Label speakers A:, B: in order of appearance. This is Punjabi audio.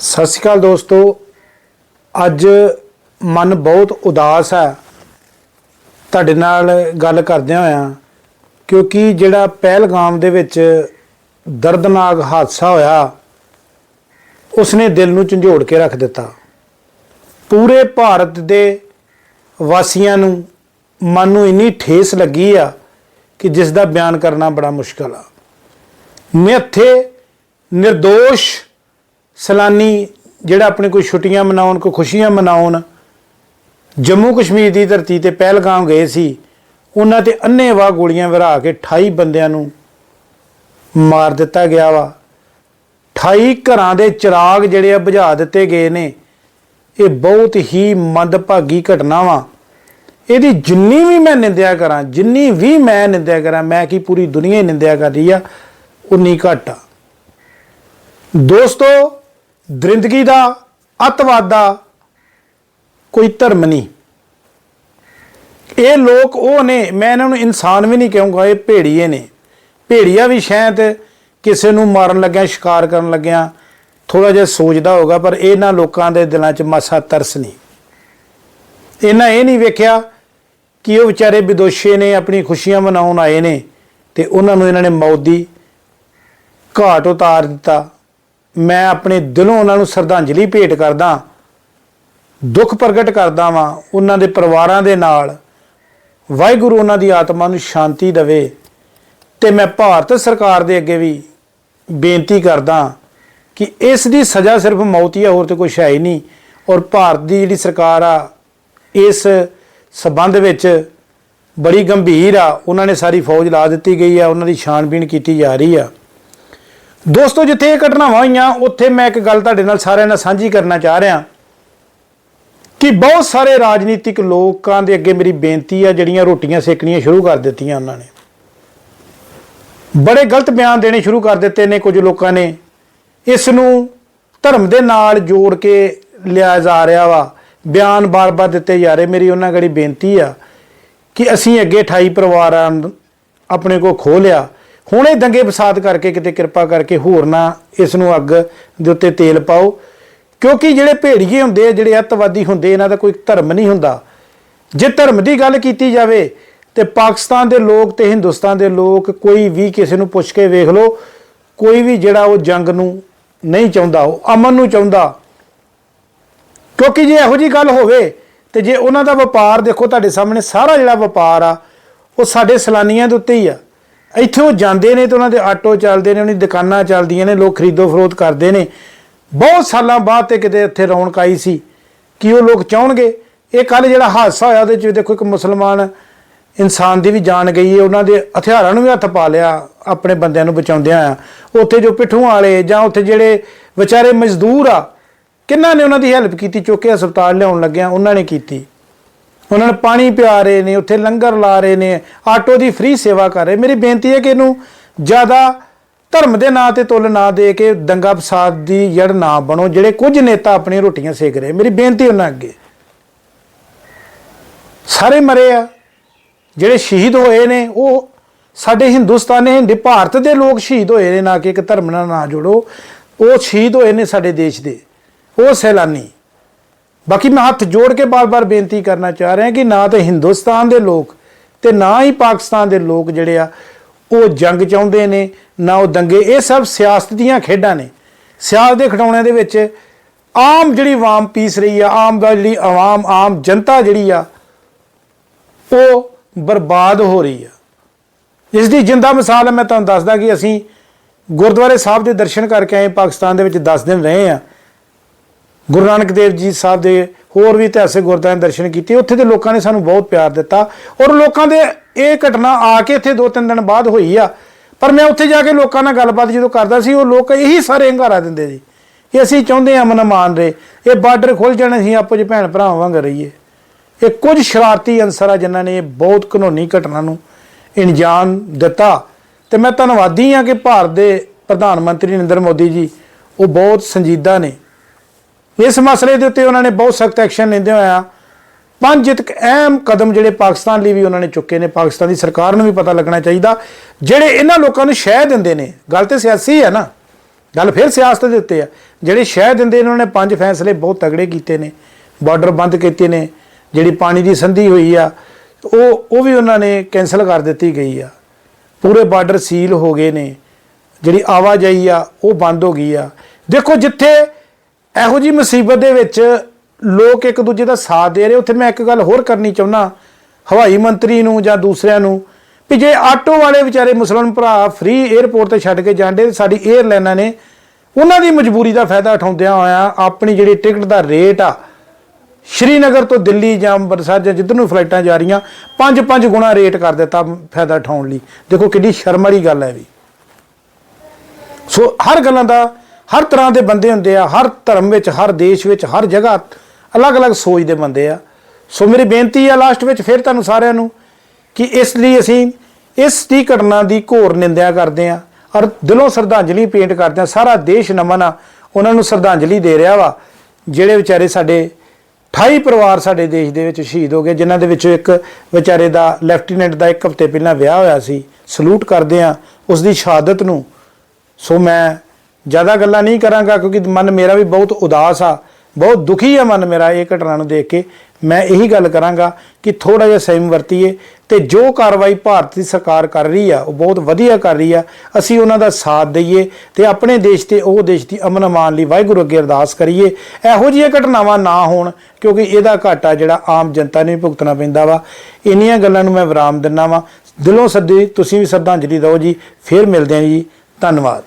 A: ਸਤਿ ਸ਼੍ਰੀ ਅਕਾਲ ਦੋਸਤੋ। ਅੱਜ ਮਨ ਬਹੁਤ ਉਦਾਸ ਹੈ। ਤੁਹਾਡੇ ਨਾਲ ਗੱਲ ਕਰਦਿਆਂ ਹੋਇਆਂ, ਕਿਉਂਕਿ ਜਿਹੜਾ ਪਹਿਲਗਾਮ ਦੇ ਵਿੱਚ ਦਰਦਨਾਕ ਹਾਦਸਾ ਹੋਇਆ, ਉਸਨੇ ਦਿਲ ਨੂੰ ਝੰਜੋੜ ਕੇ ਰੱਖ ਦਿੱਤਾ। ਪੂਰੇ ਭਾਰਤ ਦੇ ਵਾਸੀਆਂ ਨੂੰ ਮਨ ਨੂੰ ਇੰਨੀ ਠੇਸ ਲੱਗੀ ਆ ਕਿ ਜਿਸ ਦਾ ਬਿਆਨ ਕਰਨਾ ਬੜਾ ਮੁਸ਼ਕਲ ਆ। ਮਿੱਥੇ ਨਿਰਦੋਸ਼ ਸਲਾਨੀ ਜਿਹੜਾ ਆਪਣੇ ਕੋਈ ਛੁੱਟੀਆਂ ਮਨਾਉਣ, ਕੋਈ ਖੁਸ਼ੀਆਂ ਮਨਾਉਣ, ਜੰਮੂ ਕਸ਼ਮੀਰ ਦੀ ਧਰਤੀ ਤੇ ਪਹਿਲਗਾਮ ਗਏ ਸੀ, ਉਹਨਾਂ ਤੇ ਅੰਨ੍ਹੇਵਾਹ ਗੋਲੀਆਂ ਵਿਰਾ ਕੇ 28 ਬੰਦਿਆਂ ਨੂੰ ਮਾਰ ਦਿੱਤਾ ਗਿਆ ਵਾ। 28 ਘਰਾਂ ਦੇ ਚਿਰਾਗ ਜਿਹੜੇ ਆ ਬੁਝਾ ਦਿੱਤੇ ਗਏ ਨੇ। ਇਹ ਬਹੁਤ ਹੀ ਮੰਦਭਾਗੀ ਘਟਨਾ ਵਾ। ਇਹਦੀ ਜਿੰਨੀ ਵੀ ਮੈਂ ਨਿੰਦਿਆ ਕਰਾਂ, ਜਿੰਨੀ ਵੀ ਮੈਂ ਨਿੰਦਿਆ ਕਰਾਂ, ਮੈਂ ਕੀ ਪੂਰੀ ਦੁਨੀਆ ਹੀ ਨਿੰਦਿਆ ਕਰ ਰਹੀ ਆ? ਉਨੀ ਘੱਟ ਆ। ਦੋਸਤੋ ਦਰਿੰਦਗੀ ਦਾ, ਅੱਤਵਾਦ ਦਾ ਕੋਈ ਧਰਮ ਨਹੀਂ। ਇਹ ਲੋਕ ਉਹ ਨੇ, ਮੈਂ ਇਹਨਾਂ ਨੂੰ ਇਨਸਾਨ ਵੀ ਨਹੀਂ ਕਹੂੰਗਾ, ਇਹ ਭੇੜੀਏ ਨੇ। ਭੇੜੀਆ ਵੀ ਸ਼ਾਇਦ ਕਿਸੇ ਨੂੰ ਮਾਰਨ ਲੱਗਿਆ, ਸ਼ਿਕਾਰ ਕਰਨ ਲੱਗਿਆ ਥੋੜਾ ਜਿਹਾ ਸੋਚਦਾ ਹੋਗਾ ਪਰ ਇਹਨਾਂ ਲੋਕਾਂ ਦੇ ਦਿਲਾਂ 'ਚ ਮਾਸਾ ਤਰਸ ਨਹੀਂ। ਇਹਨਾਂ ਇਹ ਨਹੀਂ ਵੇਖਿਆ ਕਿ ਉਹ ਵਿਚਾਰੇ ਵਿਦੋਸ਼ੇ ਨੇ ਆਪਣੀ ਖੁਸ਼ੀਆਂ ਮਨਾਉਣ ਆਏ ਨੇ ਤੇ ਉਹਨਾਂ ਨੂੰ ਇਹਨਾਂ ਨੇ ਮੌਤ ਦੀ ਘਾਟ ਉਤਾਰ ਦਿੱਤਾ। ਮੈਂ ਆਪਣੇ ਦਿਲੋਂ ਉਹਨਾਂ ਨੂੰ ਸ਼ਰਧਾਂਜਲੀ ਭੇਟ ਕਰਦਾ, ਦੁੱਖ ਪ੍ਰਗਟ ਕਰਦਾ ਵਾਂ ਉਹਨਾਂ ਦੇ ਪਰਿਵਾਰਾਂ ਦੇ ਨਾਲ। ਵਾਹਿਗੁਰੂ ਉਹਨਾਂ ਦੀ ਆਤਮਾ ਨੂੰ ਸ਼ਾਂਤੀ ਦੇਵੇ ਤੇ ਮੈਂ ਭਾਰਤ ਸਰਕਾਰ ਦੇ ਅੱਗੇ ਵੀ ਬੇਨਤੀ ਕਰਦਾ ਕਿ ਇਸ ਦੀ ਸਜ਼ਾ ਸਿਰਫ ਮੌਤ ਹੀ ਆ, ਹੋਰ ਤੇ ਕੁਛ ਹੈ ਹੀ ਨਹੀਂ। ਔਰ ਭਾਰਤ ਦੀ ਜਿਹੜੀ ਸਰਕਾਰ ਆ, ਇਸ ਸਬੰਧ ਵਿੱਚ ਬੜੀ ਗੰਭੀਰ ਆ। ਉਹਨਾਂ ਨੇ ਸਾਰੀ ਫੌਜ ਲਾ ਦਿੱਤੀ ਗਈ ਆ, ਉਹਨਾਂ ਦੀ ਛਾਣਬੀਣ ਕੀਤੀ ਜਾ ਰਹੀ ਆ। ਦੋਸਤੋ, ਜਿੱਥੇ ਇਹ ਘਟਨਾਵਾਂ ਹੋਈਆਂ, ਉੱਥੇ ਮੈਂ ਇੱਕ ਗੱਲ ਤੁਹਾਡੇ ਨਾਲ ਸਾਰਿਆਂ ਨਾਲ ਸਾਂਝੀ ਕਰਨਾ ਚਾਹ ਰਿਹਾ ਕਿ ਬਹੁਤ ਸਾਰੇ ਰਾਜਨੀਤਿਕ ਲੋਕਾਂ ਦੇ ਅੱਗੇ ਮੇਰੀ ਬੇਨਤੀ ਆ ਜਿਹੜੀਆਂ ਰੋਟੀਆਂ ਸੇਕਣੀਆਂ ਸ਼ੁਰੂ ਕਰ ਦਿੱਤੀਆਂ ਉਹਨਾਂ ਨੇ। ਬੜੇ ਗਲਤ ਬਿਆਨ ਦੇਣੇ ਸ਼ੁਰੂ ਕਰ ਦਿੱਤੇ ਨੇ ਕੁਝ ਲੋਕਾਂ ਨੇ। ਇਸ ਨੂੰ ਧਰਮ ਦੇ ਨਾਲ ਜੋੜ ਕੇ ਲਿਆ ਜਾ ਰਿਹਾ ਵਾ। ਬਿਆਨ ਬਾਰ-ਬਾਰ ਦਿੱਤੇ ਜਾ ਰਹੇ। ਮੇਰੀ ਉਹਨਾਂ ਗੜੀ ਬੇਨਤੀ ਆ ਕਿ ਅਸੀਂ ਅੱਗੇ 28 ਪਰਿਵਾਰਾਂ ਨੂੰ ਆਪਣੇ ਕੋ ਖੋ ਲਿਆ। ਹੁਣ ਇਹ ਦੰਗੇ ਫਸਾਦ ਕਰਕੇ ਕਿਤੇ ਕਿਰਪਾ ਕਰਕੇ ਹੋਰ ਨਾ ਇਸ ਨੂੰ ਅੱਗ ਦੇ ਉੱਤੇ ਤੇਲ ਪਾਓ। ਕਿਉਂਕਿ ਜਿਹੜੇ ਭੇੜੀਏ ਹੁੰਦੇ ਆ, ਜਿਹੜੇ ਅੱਤਵਾਦੀ ਹੁੰਦੇ, ਇਹਨਾਂ ਦਾ ਕੋਈ ਧਰਮ ਨਹੀਂ ਹੁੰਦਾ। ਜੇ ਧਰਮ ਦੀ ਗੱਲ ਕੀਤੀ ਜਾਵੇ, ਤੇ ਪਾਕਿਸਤਾਨ ਦੇ ਲੋਕ ਤੇ ਹਿੰਦੁਸਤਾਨ ਦੇ ਲੋਕ ਕੋਈ ਵੀ ਕਿਸੇ ਨੂੰ ਪੁੱਛ ਕੇ ਵੇਖ ਲਓ, ਕੋਈ ਵੀ ਜਿਹੜਾ ਉਹ ਜੰਗ ਨੂੰ ਨਹੀਂ ਚਾਹੁੰਦਾ, ਉਹ ਅਮਨ ਨੂੰ ਚਾਹੁੰਦਾ। ਕਿਉਂਕਿ ਜੇ ਇਹੋ ਜੀ ਗੱਲ ਹੋਵੇ, ਤੇ ਜੇ ਉਹਨਾਂ ਦਾ ਵਪਾਰ ਦੇਖੋ, ਤੁਹਾਡੇ ਸਾਹਮਣੇ ਸਾਰਾ ਜਿਹੜਾ ਵਪਾਰ ਆ, ਉਹ ਸਾਡੇ ਸਲਾਨੀਆਂ ਦੇ ਉੱਤੇ ਹੀ ਆ। ਇੱਥੇ ਉਹ ਜਾਂਦੇ ਨੇ ਤੇ ਉਹਨਾਂ ਦੇ ਆਟੋ ਚੱਲਦੇ ਨੇ ਉਹਨਾਂ ਦੀ ਦੁਕਾਨਾਂ ਚੱਲਦੀਆਂ ਨੇ, ਲੋਕ ਖਰੀਦੋ ਫਰੋਖਤ ਕਰਦੇ ਨੇ। ਬਹੁਤ ਸਾਲਾਂ ਬਾਅਦ ਤੇ ਕਿਤੇ ਇੱਥੇ ਰੌਣਕ ਆਈ ਸੀ ਕਿ ਉਹ ਲੋਕ ਚਾਹਣਗੇ। ਇਹ ਕੱਲ ਜਿਹੜਾ ਹਾਦਸਾ ਹੋਇਆ, ਉਹਦੇ ਚ ਦੇਖੋ ਇੱਕ ਮੁਸਲਮਾਨ ਇਨਸਾਨ ਦੀ ਵੀ ਜਾਨ ਗਈ ਹੈ ਉਹਨਾਂ ਦੇ ਹਥਿਆਰਾਂ ਨੂੰ ਵੀ ਹੱਥ ਪਾ ਲਿਆ, ਆਪਣੇ ਬੰਦਿਆਂ ਨੂੰ ਬਚਾਉਂਦਿਆਂ ਆ ਉੱਥੇ ਜੋ ਪਿੱਠੂਆਂ ਵਾਲੇ ਜਾਂ ਉੱਥੇ ਜਿਹੜੇ ਵਿਚਾਰੇ ਮਜ਼ਦੂਰ ਆ, ਕਿੰਨਾਂ ਨੇ ਉਹਨਾਂ ਦੀ ਹੈਲਪ ਕੀਤੀ? ਚੁੱਕ ਕੇ ਹਸਪਤਾਲ ਲਿਆਉਣ ਲੱਗਿਆ, ਉਹਨਾਂ ਨੇ ਕੀਤੀ। ਉਹਨਾਂ ਨੂੰ ਪਾਣੀ ਪਿਆ ਰਹੇ ਨੇ, ਉੱਥੇ ਲੰਗਰ ਲਾ ਰਹੇ ਨੇ, ਆਟੋ ਦੀ ਫ੍ਰੀ ਸੇਵਾ ਕਰ ਰਹੇ। ਮੇਰੀ ਬੇਨਤੀ ਹੈ ਕਿ ਇਹਨੂੰ ਜ਼ਿਆਦਾ ਧਰਮ ਦੇ ਨਾਂ ਤੇ ਤੁਲ ਨਾ ਦੇ ਕੇ ਦੰਗਾ ਫਸਾਦ ਦੀ ਜੜ ਨਾ ਬਣੋ, ਜਿਹੜੇ ਕੁਝ ਨੇਤਾ ਆਪਣੀਆਂ ਰੋਟੀਆਂ ਸੇਕ ਰਹੇ। ਮੇਰੀ ਬੇਨਤੀ ਉਹਨਾਂ ਅੱਗੇ। ਸਾਰੇ ਮਰੇ ਆ। ਜਿਹੜੇ ਸ਼ਹੀਦ ਹੋਏ ਨੇ, ਉਹ ਸਾਡੇ ਹਿੰਦੁਸਤਾਨ ਨੇ ਹਿੰਦੀ ਭਾਰਤ ਦੇ ਲੋਕ ਸ਼ਹੀਦ ਹੋਏ ਨੇ, ਨਾ ਕਿ ਇੱਕ ਧਰਮ ਨਾਲ ਨਾ ਜੋੜੋ। ਉਹ ਸ਼ਹੀਦ ਹੋਏ ਨੇ ਸਾਡੇ ਦੇਸ਼ ਦੇ। ਉਹ ਸੈਲਾਨੀ। ਬਾਕੀ ਮੈਂ ਹੱਥ ਜੋੜ ਕੇ ਬਾਰ-ਬਾਰ ਬੇਨਤੀ ਕਰਨਾ ਚਾਹ ਰਿਹਾ ਕਿ ਨਾ ਤੇ ਹਿੰਦੁਸਤਾਨ ਦੇ ਲੋਕ ਤੇ ਨਾ ਹੀ ਪਾਕਿਸਤਾਨ ਦੇ ਲੋਕ ਜਿਹੜੇ ਆ, ਉਹ ਜੰਗ ਚਾਹੁੰਦੇ ਨੇ, ਨਾ ਉਹ ਦੰਗੇ। ਇਹ ਸਭ ਸਿਆਸਤ ਦੀਆਂ ਖੇਡਾਂ ਨੇ। ਸਿਆਸਤ ਦੇ ਖਿਡੌਣਿਆਂ ਦੇ ਵਿੱਚ ਆਮ ਜਿਹੜੀ ਆਵਾਮ ਪੀਸ ਰਹੀ ਆ, ਆਮ ਦਾ ਜਿਹੜੀ ਆਵਾਮ, ਆਮ ਜਨਤਾ ਜਿਹੜੀ ਆ, ਉਹ ਬਰਬਾਦ ਹੋ ਰਹੀ ਆ। ਇਸ ਦੀ ਜਿੰਦਾ ਮਿਸਾਲ ਹੈ ਮੈਂ ਤੁਹਾਨੂੰ ਦੱਸਦਾ ਕਿ ਅਸੀਂ ਗੁਰਦੁਆਰੇ ਸਾਹਿਬ ਦੇ ਦਰਸ਼ਨ ਕਰਕੇ ਆਏ, ਪਾਕਿਸਤਾਨ ਦੇ ਵਿੱਚ 10 ਦਿਨ ਰਹੇ ਆ। ਗੁਰੂ ਨਾਨਕ ਦੇਵ ਜੀ ਸਾਹਿਬ ਦੇ ਹੋਰ ਵੀ ਇਤਿਹਾਸਿਕ ਗੁਰਦੁਆਰਿਆਂ ਦੇ ਦਰਸ਼ਨ ਕੀਤੇ, ਉੱਥੇ ਦੇ ਲੋਕਾਂ ਨੇ ਸਾਨੂੰ ਬਹੁਤ ਪਿਆਰ ਦਿੱਤਾ ਔਰ ਲੋਕਾਂ ਦੇ ਇਹ ਘਟਨਾ ਆ ਕੇ ਇੱਥੇ ਦੋ ਤਿੰਨ ਦਿਨ ਬਾਅਦ ਹੋਈ ਆ। ਪਰ ਮੈਂ ਉੱਥੇ ਜਾ ਕੇ ਲੋਕਾਂ ਨਾਲ ਗੱਲਬਾਤ ਜਦੋਂ ਕਰਦਾ ਸੀ, ਉਹ ਲੋਕ ਇਹੀ ਸਾਰੇ ਹੰਗਾਰਾ ਦਿੰਦੇ ਸੀ ਕਿ ਅਸੀਂ ਚਾਹੁੰਦੇ ਹਾਂ ਅਮਨ ਮਾਨ ਰਹੇ, ਇਹ ਬਾਰਡਰ ਖੁੱਲ ਜਾਣੇ ਸੀ ਆਪੋ ਜਿਹੇ ਭੈਣ ਭਰਾਵਾਂ ਵਾਂਗ ਰਹੀਏ। ਇਹ ਕੁਝ ਸ਼ਰਾਰਤੀ ਅਨਸਰ ਆ ਜਿਨ੍ਹਾਂ ਨੇ ਇਹ ਬਹੁਤ ਘਨੌਣੀ ਘਟਨਾ ਨੂੰ ਇੰਜਾਮ ਦਿੱਤਾ। ਤੇ ਮੈਂ ਧੰਨਵਾਦੀ ਹਾਂ ਕਿ ਭਾਰਤ ਦੇ ਪ੍ਰਧਾਨ ਮੰਤਰੀ ਨਰਿੰਦਰ ਮੋਦੀ ਜੀ, ਉਹ ਬਹੁਤ ਸੰਜੀਦਾ ਨੇ। ਇਸ ਮਸਲੇ ਦੇ ਉੱਤੇ ਉਹਨਾਂ ਨੇ ਬਹੁਤ ਸਖਤ ਐਕਸ਼ਨ ਲੈਂਦੇ ਹੋਇਆ ਪੰਜ ਇੱਕ ਅਹਿਮ ਕਦਮ ਜਿਹੜੇ ਪਾਕਿਸਤਾਨ ਲਈ ਵੀ ਉਹਨਾਂ ਨੇ ਚੁੱਕੇ ਨੇ। ਪਾਕਿਸਤਾਨ ਦੀ ਸਰਕਾਰ ਨੂੰ ਵੀ ਪਤਾ ਲੱਗਣਾ ਚਾਹੀਦਾ। ਜਿਹੜੇ ਇਹਨਾਂ ਲੋਕਾਂ ਨੂੰ ਸ਼ਹਿ ਦਿੰਦੇ ਨੇ, ਗੱਲ ਤੇ ਸਿਆਸੀ ਹੈ ਨਾ। ਗੱਲ ਫਿਰ ਸਿਆਸਤ ਦੇ ਉੱਤੇ ਆ। ਜਿਹੜੇ ਸ਼ਹਿ ਦਿੰਦੇ ਇਹਨਾਂ ਨੇ ਪੰਜ ਫੈਸਲੇ ਬਹੁਤ ਤਗੜੇ ਕੀਤੇ ਨੇ। ਬਾਰਡਰ ਬੰਦ ਕੀਤੇ ਨੇ। ਜਿਹੜੀ ਪਾਣੀ ਦੀ ਸੰਧੀ ਹੋਈ ਆ, ਉਹ ਉਹ ਵੀ ਉਹਨਾਂ ਨੇ ਕੈਨਸਲ ਕਰ ਦਿੱਤੀ ਗਈ ਆ। ਪੂਰੇ ਬਾਰਡਰ ਸੀਲ ਹੋ ਗਏ ਨੇ। ਜਿਹੜੀ ਆਵਾਜਾਈ ਆ, ਉਹ ਬੰਦ ਹੋ ਗਈ ਆ। ਦੇਖੋ ਜਿੱਥੇ ਇਹੋ ਜੀ ਮੁਸੀਬਤ ਦੇ ਵਿੱਚ ਲੋਕ ਇੱਕ ਦੂਜੇ ਦਾ ਸਾਥ ਦੇ ਰਹੇ। ਉੱਥੇ ਮੈਂ ਇੱਕ ਗੱਲ ਹੋਰ ਕਰਨੀ ਚਾਹੁੰਦਾ, ਹਵਾਈ ਮੰਤਰੀ ਨੂੰ ਜਾਂ ਦੂਸਰਿਆਂ ਨੂੰ, ਵੀ ਜੇ ਆਟੋ ਵਾਲੇ ਵਿਚਾਰੇ ਮੁਸਲਮਾਨ ਭਰਾ ਫ੍ਰੀ 에ਅਰਪੋਰਟ ਤੇ ਛੱਡ ਕੇ ਜਾਂਦੇ ਸਾਡੀ 에ਅਰਲਾਈਨਾਂ ਨੇ ਉਹਨਾਂ ਦੀ ਮਜਬੂਰੀ ਦਾ ਫਾਇਦਾ ਉਠਾਉਂਦਿਆਂ ਹੋਇਆ ਆਪਣੀ ਜਿਹੜੀ ਟਿਕਟ ਦਾ ਰੇਟ ਆ, ਸ਼੍ਰੀਨਗਰ ਤੋਂ ਦਿੱਲੀ ਜਾਂ ਅੰਮ੍ਰਿਤਸਰ ਜਾਂ ਜਿੱਧਰ ਨੂੰ ਫਲਾਈਟਾਂ ਜਾ ਰਹੀਆਂ ਪੰਜ ਪੰਜ ਗੁਣਾ ਰੇਟ ਕਰ ਦਿੱਤਾ ਫਾਇਦਾ ਉਠਾਉਣ ਲਈ। ਦੇਖੋ ਕਿੰਨੀ ਸ਼ਰਮ ਵਾਲੀ ਗੱਲ ਹੈ ਵੀ। ਸੋ ਹਰ ਗੱਲਾਂ ਦਾ ਹਰ ਤਰ੍ਹਾਂ ਦੇ ਬੰਦੇ ਹੁੰਦੇ ਆ, ਹਰ ਧਰਮ ਵਿੱਚ, ਹਰ ਦੇਸ਼ ਵਿੱਚ, ਹਰ ਜਗ੍ਹਾ ਅਲੱਗ-ਅਲੱਗ ਸੋਚ ਦੇ ਬੰਦੇ ਆ। ਸੋ ਮੇਰੀ ਬੇਨਤੀ ਆ ਲਾਸਟ ਵਿੱਚ ਫਿਰ ਤੁਹਾਨੂੰ ਸਾਰਿਆਂ ਨੂੰ ਕਿ ਇਸ ਲਈ ਅਸੀਂ ਇਸ ਦੀ ਘਟਨਾ ਦੀ ਘੋਰ ਨਿੰਦਿਆ ਕਰਦੇ ਆ ਔਰ ਦਿਲੋਂ ਸ਼ਰਧਾਂਜਲੀ ਪੇਂਟ ਕਰਦੇ ਆ। ਸਾਰਾ ਦੇਸ਼ ਨਮਨ ਆ, ਉਹਨਾਂ ਨੂੰ ਸ਼ਰਧਾਂਜਲੀ ਦੇ ਰਿਹਾ ਵਾ, ਜਿਹੜੇ ਵਿਚਾਰੇ ਸਾਡੇ 28 ਪਰਿਵਾਰ ਸਾਡੇ ਦੇਸ਼ ਦੇ ਵਿੱਚ ਸ਼ਹੀਦ ਹੋ ਗਏ, ਜਿਨ੍ਹਾਂ ਦੇ ਵਿੱਚੋਂ ਇੱਕ ਵਿਚਾਰੇ ਦਾ ਲੈਫਟੀਨੈਂਟ ਦਾ ਇੱਕ ਹਫ਼ਤੇ ਪਹਿਲਾਂ ਵਿਆਹ ਹੋਇਆ ਸੀ। ਸਲੂਟ ਕਰਦੇ ਆ, ਉਸ ਦੀ ਸ਼ਹਾਦਤ ਨੂੰ। ਸੋ ਮੈਂ ਜ਼ਿਆਦਾ ਗੱਲਾਂ ਨਹੀਂ ਕਰਾਂਗਾ ਕਿਉਂਕਿ ਮਨ ਮੇਰਾ ਵੀ ਬਹੁਤ ਉਦਾਸ ਆ, ਬਹੁਤ ਦੁਖੀ ਆ ਮਨ ਮੇਰਾ ਇਹ ਘਟਨਾ ਨੂੰ ਦੇਖ ਕੇ। ਮੈਂ ਇਹੀ ਗੱਲ ਕਰਾਂਗਾ ਕਿ ਥੋੜਾ ਜਿਹਾ ਸਹਿਮ ਵਰਤੀਏ ਤੇ ਜੋ ਕਾਰਵਾਈ ਭਾਰਤ ਦੀ ਸਰਕਾਰ ਕਰ ਰਹੀ ਆ, ਉਹ ਬਹੁਤ ਵਧੀਆ ਕਰ ਰਹੀ ਆ। ਅਸੀਂ ਉਹਨਾਂ ਦਾ ਸਾਥ ਦਈਏ ਤੇ ਆਪਣੇ ਦੇਸ਼ ਤੇ ਉਹ ਦੇਸ਼ ਦੀ ਅਮਨ ਅਮਾਨ ਲਈ ਵਾਹਿਗੁਰੂ ਅੱਗੇ ਅਰਦਾਸ ਕਰੀਏ। ਇਹੋ ਜਿਹੀਆਂ ਘਟਨਾਵਾਂ ਨਾ ਹੋਣ ਕਿਉਂਕਿ ਇਹਦਾ ਘਾਟਾ ਜਿਹੜਾ ਆਮ ਜਨਤਾ ਨੂੰ ਹੀ ਭੁਗਤਣਾ ਪੈਂਦਾ ਵਾ। ਇੰਨੀਆਂ ਗੱਲਾਂ ਨੂੰ ਮੈਂ ਵਿਰਾਮ ਦਿੰਦਾ ਵਾਂ। ਦਿਲੋਂ ਸੱਦੀ ਤੁਸੀਂ ਵੀ ਸ਼ਰਧਾਂਜਲੀ ਦਿਓ ਜੀ। ਫੇਰ ਮਿਲਦੇ ਹਾਂ ਜੀ। ਧੰਨਵਾਦ।